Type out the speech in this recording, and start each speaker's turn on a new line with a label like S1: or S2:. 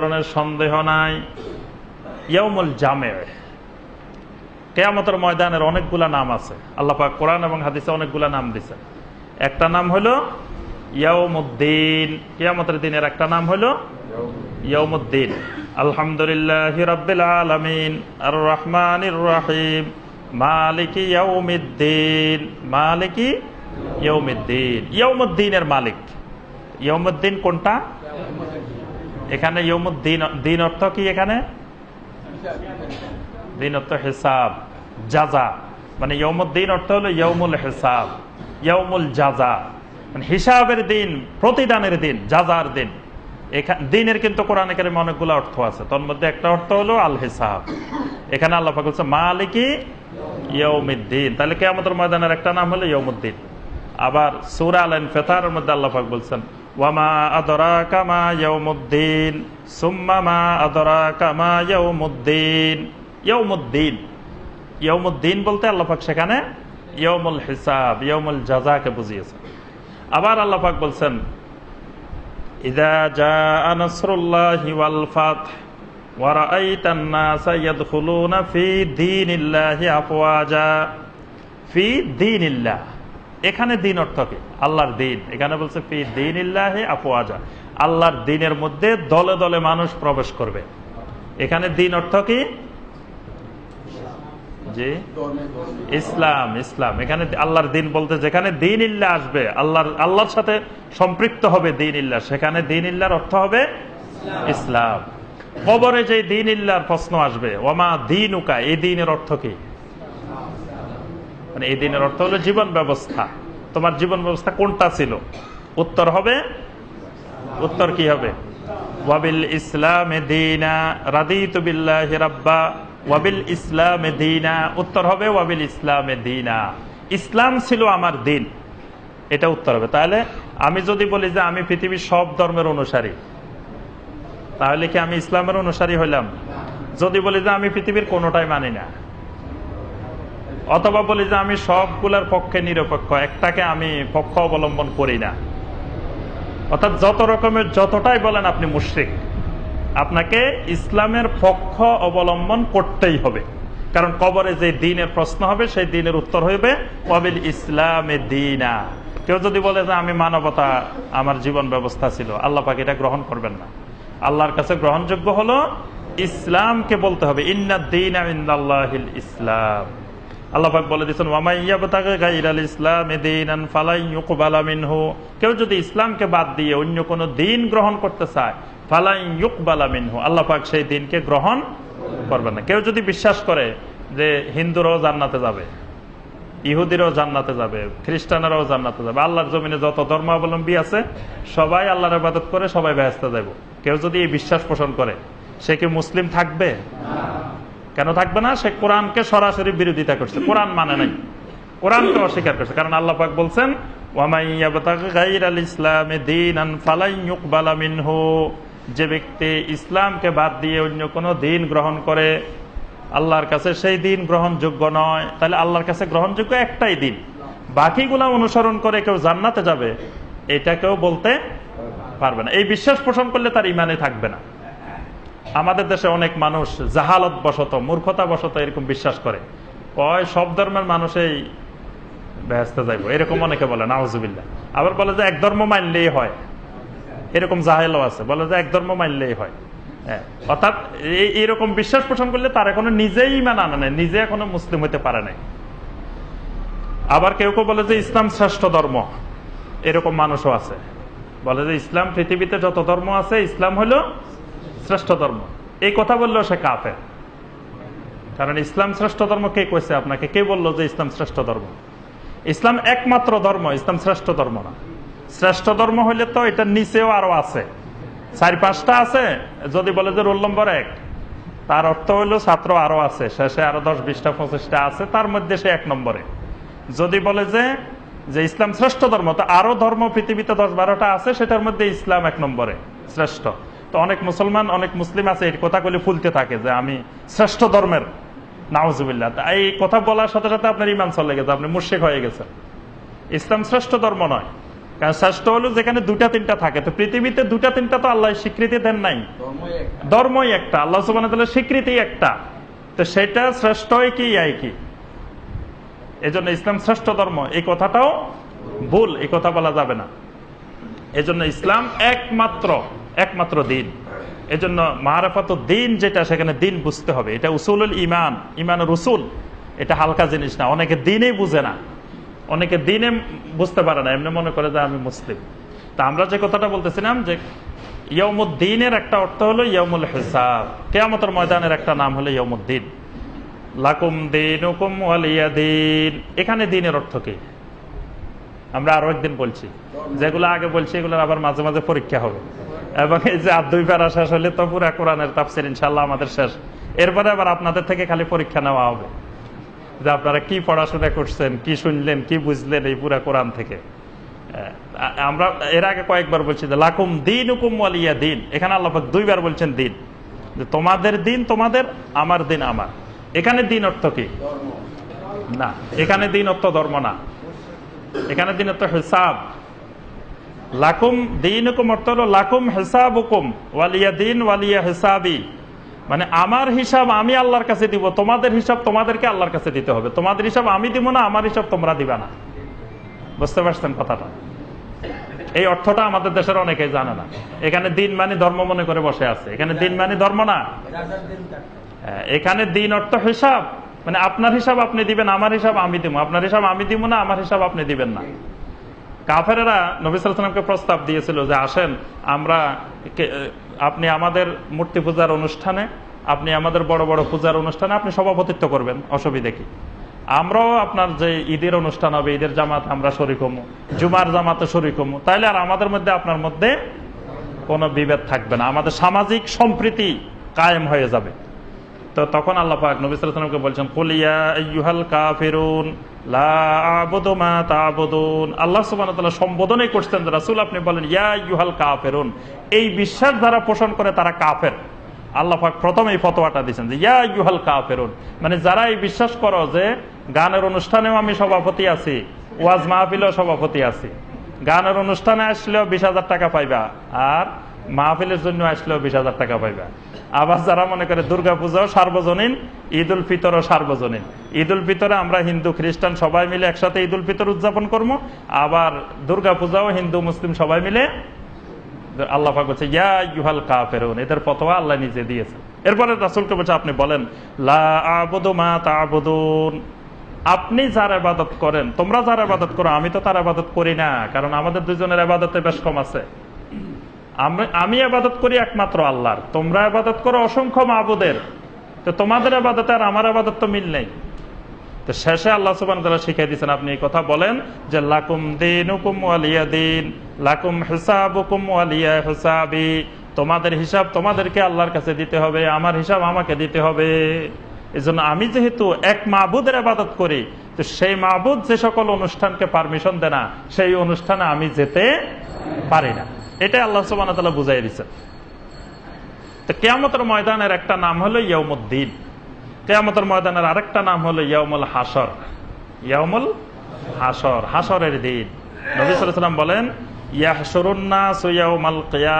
S1: ধরনের সন্দেহ নাই। ইয়মুল জামে। কেয়ামতের ময়দানের অনেকগুলা নাম আছে। আল্লাপাক কোরআন এবং হাদিসে অনেকগুলা নাম দিছে। একটা নাম হলো ইয়মুদ্দিন কেয়ামতের দিনের একটা নাম হলো ইয়মুদ্দিন আলহামদুলিল্লাহ রব্বিল আলমিন। আর রহমান রাহিম। মালিকি ইয়ৌমিদ্দিন মালিকি ইয়ৌমিদ্দিন ইয়ৌমুদ্দিনের মালিক। ইয়ৌমুদ্দিন কোনটা? এখানে দিন অর্থ কি এখানে? দিন অর্থ হিসাব জাজা মানে ইয়মুদ্দিন অর্থ হলো ইয়মুল হিসাব ইয়মুল জাজা মানে হিসাবের দিন, প্রতিদানের দিন জাজার দিন। এখানে দিনের কিন্তু কোরআন এখানে অনেকগুলো অর্থ আছে। তোর মধ্যে একটা অর্থ হলো আল হিসাব। এখানে আল্লাহ বলছে, মালিকি ইয়ৌমিদ্দিন তাহলে কে আমাদের ময়দানের একটা নাম হলো ইয়মুদ্দিন আবার সুরা আল ফেতার মধ্যে আল্লাহ বলছেন ওয়ামা আদরা কামা ইয়ৌমুদ্দিন সুম্মা মা আদরা কামা ইয়ৌমুদ্দিন ইয়ৌমুদ্দিন ইয়ৌমুদ্দিন বলতে আল্লাহাক সেখানে ইয়মুল হিসাব ইয়মুল জাজাকে বুঝিয়েছে আবার আল্লাহাক বলছেন ইদা জা আনসরুল্লাহি ওয়াল ফাত ورأيت الناس يدخلون في دين الله أفواجا في دين الله এখানে দিন অর্থ কি? আল্লাহর দিন। এখানে বলছে, ফি দিন ইল্লাহে আফওয়াজা। আল্লাহর দিনের মধ্যে দলে দলে মানুষ প্রবেশ করবে। এখানে দিন অর্থ কি? ইসলাম ইসলাম। এখানে আল্লাহর দিন বলতে, যেখানে দিন ইল্লা আসবে, আল্লাহর আল্লাহর সাথে সম্পৃক্ত হবে দিন ইল্লা সেখানে দিন ইল্লার অর্থ হবে ইসলাম। কবরে যে দিন ইল্লার প্রশ্ন আসবে ওমা দিন উকা এই দিনের অর্থ কি? মানে এই দিনের অর্থ হলো জীবন ব্যবস্থা। তোমার জীবন ব্যবস্থা কোনটা ছিল? উত্তর হবে? উত্তর কি হবে? ওয়াবিল ইসলাম দিনা, রাদিতু বিল্লাহি রাব্বা। ওয়াবিল ইসলাম দিনা, উত্তর হবে ওয়াবিল ইসলাম দিনা। ইসলাম ছিল আমার দিন। এটা উত্তর হবে। তাহলে আমি যদি বলি যে আমি পৃথিবীর সব ধর্মের অনুসারী, তাহলে কি আমি ইসলামের অনুসারী হইলাম? যদি বলি যে আমি পৃথিবীর কোনোটাই মানি না। অথবা বলি যে আমি সবগুলার পক্ষে নিরপেক্ষ, একটাকে আমি পক্ষ অবলম্বন করি না। অর্থাৎ যত রকমের যতটাই বলেন আপনি মুশ্রিক, আপনাকে ইসলামের পক্ষ অবলম্বন করতেই হবে। কারণ কবরে যে দিনের প্রশ্ন হবে, সেই দিনের উত্তর হইবে কবিল ইসলামে দিনা। কেউ যদি বলে যে আমি মানবতা, আমার জীবন ব্যবস্থা ছিল, আল্লাহ পাকে এটা গ্রহণ করবেন না। আল্লাহর কাছে গ্রহণযোগ্য হলো, ইসলামকে বলতে হবে ইন্না দিন ইসলাম। আল্লাহাক বলে দিচ্ছেন কেউ যদি ইসলামকে বাদ দিয়ে অন্য কোন দিন গ্রহণ করতে চায়, ফালাই ইউক বালামিনহু আল্লাহাক সেই দিনকে গ্রহণ করবে না। কেউ যদি বিশ্বাস করে যে হিন্দুরাও জান্নাতে যাবে, ইহুদিরাও জান্নাতে যাবে, খ্রিস্টানেরাও জান্নাতে যাবে, আল্লাহর জমিনে যত ধর্মাবলম্বী আছে, সবাই আল্লাহর আবাদত করে সবাই ব্যস্ত যাব কেউ যদি এই বিশ্বাস পোষণ করে, সে কি মুসলিম থাকবে? কেন থাকবে না? সে কোরআনকে সরাসরি বিরোধিতা করছে। কোরআন মানে নাই। কোরআনকে অস্বীকার করছে। কারণ আল্লাহ পাক বলছেন যে ব্যক্তি ইসলামকে বাদ দিয়ে অন্য কোন দিন গ্রহণ করে, আল্লাহর কাছে সেই দিন গ্রহণযোগ্য নয়। তাহলে আল্লাহর কাছে গ্রহণযোগ্য একটাই দিন। বাকিগুলা অনুসরণ করে কেউ জান্নাতে যাবে, এটা কেউ বলতে পারবে না। এই বিশ্বাস পোষণ করলে তার ইমানে থাকবে না। আমাদের দেশে অনেক মানুষ জাহালত বশত মূর্খতা বশত এরকম বিশ্বাস করে। কয়, সব ধর্মের মানুষই ব্যস্ত যাইব। এরকম অনেকে বলে নাওজুবিল্লা আবার বলে যে, এক ধর্ম মানলেই হয়। এরকম জাহেলও আছে। বলে যে, এক ধর্ম মানলেই হয়। অর্থাৎ এইরকম বিশ্বাস পোষণ করলে তার এখনও নিজেই ইমান আনা নেই, নিজে এখনও মুসলিম হইতে পারে নাই। আবার কেউ কেউ বলে যে, ইসলাম শ্রেষ্ঠ ধর্ম। এরকম মানুষও আছে। বলে যে, ইসলাম পৃথিবীতে যত ধর্ম আছে, ইসলাম হলো শ্রেষ্ঠ ধর্ম। এই কথা বললেও সে কাফের। কারণ ইসলাম শ্রেষ্ঠ ধর্ম কে কইছে আপনাকে? কে বলল যে ইসলাম শ্রেষ্ঠ ধর্ম? ইসলাম একমাত্র ধর্ম, ইসলাম শ্রেষ্ঠ ধর্ম না। শ্রেষ্ঠ ধর্ম হইলে তো এটার নিচেও আরও আছে। চার পাঁচটা আছে, যদি বলে যে রোল নম্বর এক। তার অর্থ হইল ছাত্র আরও আছে, শেষে আরও দশ, বিশটা, পঁচিশটা আছে, তার মধ্যে সে এক নম্বরে। যদি বলে যে যে ইসলাম শ্রেষ্ঠ ধর্ম, তো আরও ধর্ম পৃথিবীতে দশ বারোটা আছে, সেটার মধ্যে ইসলাম এক নম্বরে, শ্রেষ্ঠ। তো অনেক মুসলমান অনেক মুসলিম আছে এই কথাগুলি ফুলতে থাকে যে আমি শ্রেষ্ঠ ধর্মের। নাউজুবিল্লাহ। এই কথা বলার সাথে সাথে আপনার ইমান চলে গেছে আপনি মুর্শেক হয়ে গেছেন। ইসলাম শ্রেষ্ঠ ধর্ম নয় কারণ শ্রেষ্ঠ হলো যেখানে দুটা তিনটা থাকে। তো পৃথিবীতে দুটা তিনটা তো আল্লাহ স্বীকৃতি দেন নাই। ধর্মই একটা। আল্লাহ সুবান স্বীকৃতি একটা। তো সেটা শ্রেষ্ঠ কি এই কি? এই জন্য ইসলাম শ্রেষ্ঠ ধর্ম এই কথাটাও ভুল এই কথা বলা যাবে না। এজন্য ইসলাম একমাত্র একমাত্র দিন। এজন্য মাহারাফাত দিন যেটা, সেখানে দিন বুঝতে হবে। এটা উসুলুল ইমান ইমানের উসুল। এটা হালকা জিনিস না, অনেকে দিনেই বুঝে না। অনেকে দিনে বুঝতে পারে না, এমনি মনে করে যে আমি মুসলিম। তা আমরা যে কথাটা বলতেছিলাম যে ইয়মুদ্দিনের একটা অর্থ হলো ইয়মুল হিসাব। কেয়ামতের ময়দানের একটা নাম হলো ইয়মুদ্দিন লাকুম দিন হুকুম দিন। এখানে দিনের অর্থ কি? আমরা আরও একদিন বলছি। যেগুলো আগে বলছি এগুলো আবার মাঝে মাঝে পরীক্ষা হবে। এবং এই যে আর দুই প্যারা শেষ হলে তো পুরা কোরআনের তাপসির ইনশাল্লাহ আমাদের শেষ। এরপরে আবার আপনাদের থেকে খালি পরীক্ষা নেওয়া হবে। যে আপনারা কি পড়াশোনা করছেন কি শুনলেন কি বুঝলেন এই পুরা কোরআন থেকে? আমরা এর আগে কয়েকবার বলছি যে লাকুম দিন হুকুম ওয়ালিয়া দিন। এখানে আল্লাহ দুইবার বলছেন দিন। যে তোমাদের দিন তোমাদের আমার দিন আমার। এখানে দিন অর্থ কি? না এখানে দিন অর্থ ধর্ম না। এখানে দিন অর্থ হিসাব। লাকুম দিন হুকুম অর্থ লাকুম ওয়ালিয়া দিন ওয়ালিয়া হিসাবি। মানে আমার হিসাব আমি আল্লাহর কাছে দিব তোমাদের হিসাব তোমাদেরকে আল্লাহর কাছে দিতে হবে। তোমাদের হিসাব আমি দিব না আমার হিসাব তোমরা না। বুঝতে পারছেন কথাটা? এই অর্থটা আমাদের দেশের অনেকেই জানে না। এখানে দিন মানে ধর্ম মনে করে বসে আছে। এখানে দিন মানে ধর্ম না। হ্যাঁ, এখানে দিন অর্থ হিসাব। মানে আপনার হিসাব আপনি দিবেন আমার হিসাব আমি দিব। আপনার হিসাব আমি দিব না আমার হিসাব আপনি দিবেন না। কাফেরেরা নবিসামকে প্রস্তাব দিয়েছিল যে আসেন, আমরা আপনি আমাদের মূর্তি পূজার অনুষ্ঠানে, আপনি আমাদের বড় বড় পূজার অনুষ্ঠানে আপনি সভাপতিত্ব করবেন, অসুবিধে কি? আমরাও আপনার যে ঈদের অনুষ্ঠান হবে, ঈদের জামাত আমরা শরিক হমু, জুমার জামাতে শরিক হমু, তাইলে আর আমাদের মধ্যে আপনার মধ্যে কোনো বিভেদ থাকবে না, আমাদের সামাজিক সম্প্রীতি কায়েম হয়ে যাবে। তো তখন আল্লাহ পাক নবী সাল্লাল্লাহু বলছেন কুলিয়া আইয়ুহাল কাফিরুন। করছেন আপনি বলেন, ইয়া এই বিশ্বাস যারা পোষণ করে, তারা আল্লাহ যে, ইয়া মানে যারা এই বিশ্বাস করো যে, গানের অনুষ্ঠানেও আমি সভাপতি আছি, ওয়াজ মাহফিলেও সভাপতি আছি। গানের অনুষ্ঠানে আসলেও বিশ হাজার টাকা পাইবা। আর মাহফিলের জন্য আসলেও বিশ হাজার টাকা পাইবা। আবার যারা মনে করে দুর্গা পূজাও সার্বজনীন ঈদ উল ফিতরও সার্বজনীন। ঈদ উল ফিতরে আমরা হিন্দু, খ্রিস্টান সবাই মিলে একসাথে ঈদ উল ফিতর উদযাপন করব। আবার দুর্গা পূজাও হিন্দু, মুসলিম সবাই মিলে আল্লাহ বলছে, ইয়া ইউহাল কাফেরুন। এদের ফতোয়া আল্লাহ নিজে দিয়েছে। এরপরে রাসূলকে বলছে, আপনি বলেন, লা আপনি যার আবাদত করেন, তোমরা যার আবাদত করো, আমি তো তার আবাদত করি না, কারণ আমাদের দুজনের আবাদতে বেশ কম আছে। আমি- আবাদত করি একমাত্র আল্লাহর। তোমরা আবাদত করো অসংখ্য মাবুদের। তো তোমাদের আবাদতে আর আমার আবাদত তো মিল নেই। তো শেষে আল্লাহ সুবান তারা শিখিয়ে দিচ্ছেন আপনি এই কথা বলেন যে, লাকুম দিন হুকুম ওয়ালিয়া দিন লাকুম হিসাব হুকুম ওয়ালিয়া হিসাবি। তোমাদের হিসাব তোমাদেরকে আল্লাহর কাছে দিতে হবে, আমার হিসাব আমাকে দিতে হবে। এজন্য আমি যেহেতু এক মাহবুদের আবাদত করি, তো সেই মাহবুদ যে সকল অনুষ্ঠানকে পারমিশন দেয় না, সেই অনুষ্ঠানে আমি যেতে পারি না। এটা আল্লাহ তালা বুঝাই দিচ্ছেন কেয়ামতের ময়দানের একটা নাম হলো ইয়মুদ্দিন কেয়ামতের ময়দানের আরেকটা নাম হলো ইয়ামুল হাসর ইয়ামুল হাসর হাসরের দিন। নবী সাল্লাম বলেন ইয়াহসরুন্না নাস কেয়া